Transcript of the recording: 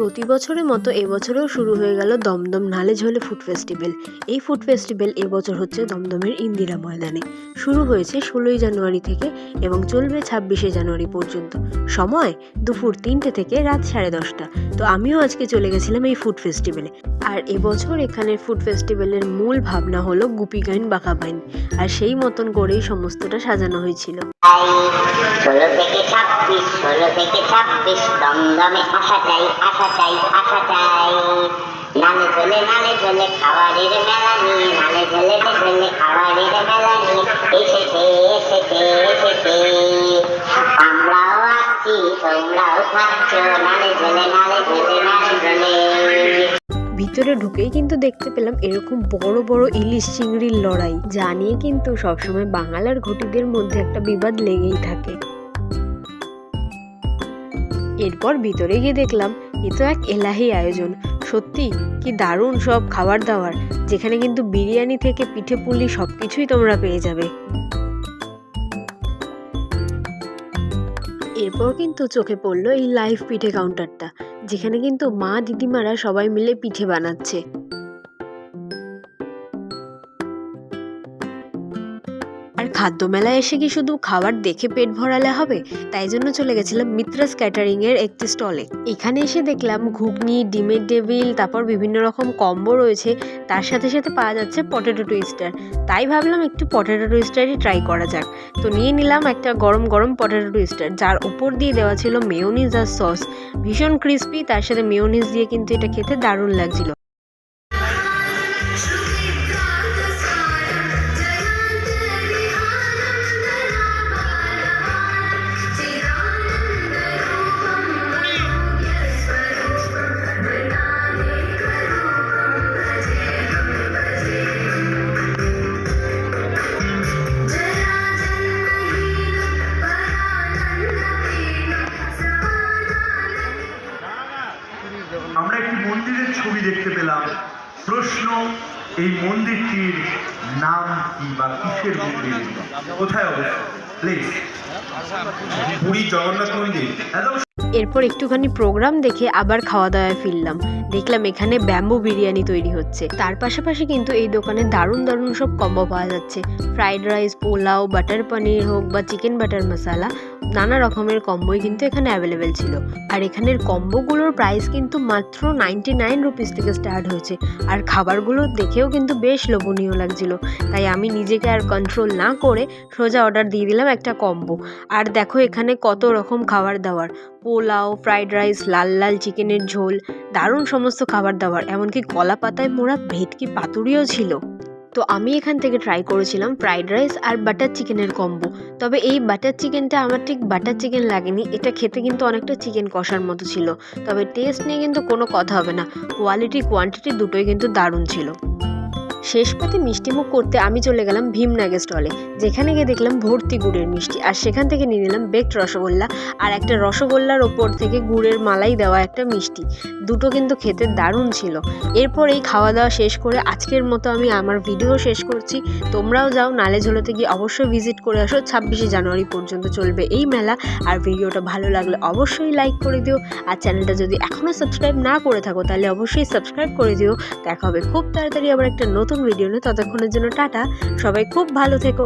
প্রতি বছরের মতো এবছরেও শুরু হয়ে গেল দমদম নালে ঝোলে ফুড ফেস্টিভ্যাল। এই ফুড ফেস্টিভ্যাল এবছর হচ্ছে দমদমের ইন্দিরা ময়দানে। শুরু হয়েছে ষোলোই জানুয়ারি থেকে এবং চলবে ছাব্বিশে জানুয়ারি পর্যন্ত। সময় দুপুর তিনটে থেকে রাত সাড়ে দশটা। তো আমিও আজকে চলে গেছিলাম এই ফুড ফেস্টিভ্যালে। আর এবছর এখানের ফুড ফেস্টিভ্যালের মূল ভাবনা হলো গুপি গাইন বাঁকা বাইন আর সেই মতন করেই সমস্তটা সাজানো হয়েছিল। ষোলো থেকে ছাব্বিশ, ষোলো থেকে ছাব্বিশ, দমদমে আসা চাই আসা চাই আসা চাই নালে চলে নালে চলে খাবারের মেলা নিয়ে নালে চলে চলে খাবারের মেলা নিয়ে এসেছে এসেছে এসেছে। আমরাও আসছি, তোমরাও খাচ্ছ, নালে চলে নালে চলে নালে চলে ভিতরে ঢুকেই কিন্তু দেখতে পেলাম এরকম বড় বড় ইলিশ চিংড়ির লড়াই। যা নিয়ে কিন্তু সবসময় বাঙালার ঘটিদের মধ্যে একটা বিবাদ লেগেই থাকে। এরপর ভিতরে গিয়ে দেখলাম এ তো এক এলাহি আয়োজন। সত্যি? কি দারুণ সব খাবার দাবার। যেখানে কিন্তু বিরিয়ানি থেকে পিঠে পুলি সব কিছুই তোমরা পেয়ে যাবে। এরপর কিন্তু চোখে পড়ল এই লাইভ পিঠে কাউন্টারটা যেখানে কিন্তু মা দিদিমারা সবাই মিলে পিঠে বানাচ্ছে। খাদ্য মেলায় এসে কি শুধু খাবার দেখে পেট ভরালে হবে? তাই জন্য চলে গেছিলাম মিত্রাস ক্যাটারিং এর একটি স্টলে। এখানে এসে দেখলাম ঘুগনি, ডিমের টেবিল, তারপর বিভিন্ন রকম কম্বো রয়েছে। তার সাথে সাথে পাওয়া যাচ্ছে পটেটো টুইস্টার। তাই ভাবলাম একটু পটেটো টুইস্টারই ট্রাই করা যাক। তো নিয়ে নিলাম একটা গরম গরম পটেটো টুইস্টার। যার উপর দিয়ে দেওয়া ছিল মেয়োনিজ আর সস। ভীষণ ক্রিস্পি, তার সাথে মেয়োনিজ দিয়ে কিন্তু এটা খেতে দারুণ লাগছিল। মন্দিরের ছবি দেখতে পেলাম। প্রশ্ন, এই মন্দিরটির নাম কি বা কিসের মন্দির? কোথায় অবস্থিত? প্লিজ পুরী জগন্নাথ মন্দির। একদম এরপর একটুখানি প্রোগ্রাম দেখে আবার খাওয়া দাওয়ায় ফিরলাম। দেখলাম এখানে ব্যাম্বু বিরিয়ানি তৈরি হচ্ছে। তার পাশাপাশি কিন্তু এই দোকানে দারুণ দারুণ সব কম্বো পাওয়া যাচ্ছে। ফ্রাইড রাইস পোলাও বাটার পনির হোক বা চিকেন বাটার মশালা নানা রকমের কম্বোই কিন্তু এখানে অ্যাভেলেবেল ছিল। আর এখানের কম্বোগুলোর প্রাইস কিন্তু মাত্র নাইনটি নাইন রুপিস থেকে স্টার্ট হয়েছে। আর খাবারগুলো দেখেও কিন্তু বেশ লোভনীয় লাগছিল। তাই আমি নিজেকে আর কন্ট্রোল না করে সোজা অর্ডার দিয়ে দিলাম একটা কম্বো আর দেখো এখানে কত রকম খাবার দাবার পোলাও ফ্রাইড রাইস লাল লাল চিকেনের ঝোল, দারুণ সমস্ত খাবার দাবার, এমনকি কলা পাতায় মোড়া ভেটকি পাতুরিও ছিল। তো আমি এখান থেকে ট্রাই করেছিলাম ফ্রাইড রাইস আর বাটার চিকেনের কম্বো তবে এই বাটার চিকেনটা আমার ঠিক বাটার চিকেন লাগেনি, এটা খেতে কিন্তু অনেকটা চিকেন কষার মতো ছিল। তবে টেস্ট নিয়ে কিন্তু কোনো কথা হবে না কোয়ালিটি কোয়ান্টিটি দুটোই কিন্তু দারুণ ছিল। শেষ পাতে মিষ্টিমুখ করতে আমি চলে গেলাম ভীমনাগে স্টলে, যেখানে গিয়ে দেখলাম ভর্তি গুড়ের মিষ্টি। আর সেখান থেকে নিয়ে নিলাম বেকড রসগোল্লা আর একটা রসগোল্লার ওপর থেকে গুড়ের মালাই দেওয়া একটা মিষ্টি। দুটো কিন্তু খেতে দারুণ ছিল। এরপর এই খাওয়া দাওয়া শেষ করে আজকের মতো আমি আমার ভিডিও শেষ করছি। তোমরাও যাও, নালে ঝোলোতে গিয়ে অবশ্যই ভিজিট করে আসো। ছাব্বিশে জানুয়ারি পর্যন্ত চলবে এই মেলা। আর ভিডিওটা ভালো লাগলে অবশ্যই লাইক করে দিও। আর চ্যানেলটা যদি এখনও সাবস্ক্রাইব না করে থাকো, তাহলে অবশ্যই সাবস্ক্রাইব করে দিও। দেখা হবে খুব তাড়াতাড়ি আবার একটা নতুন ভিডিও নিয়ে ততক্ষণের জন্য টাটা। সবাই খুব ভালো থেকো।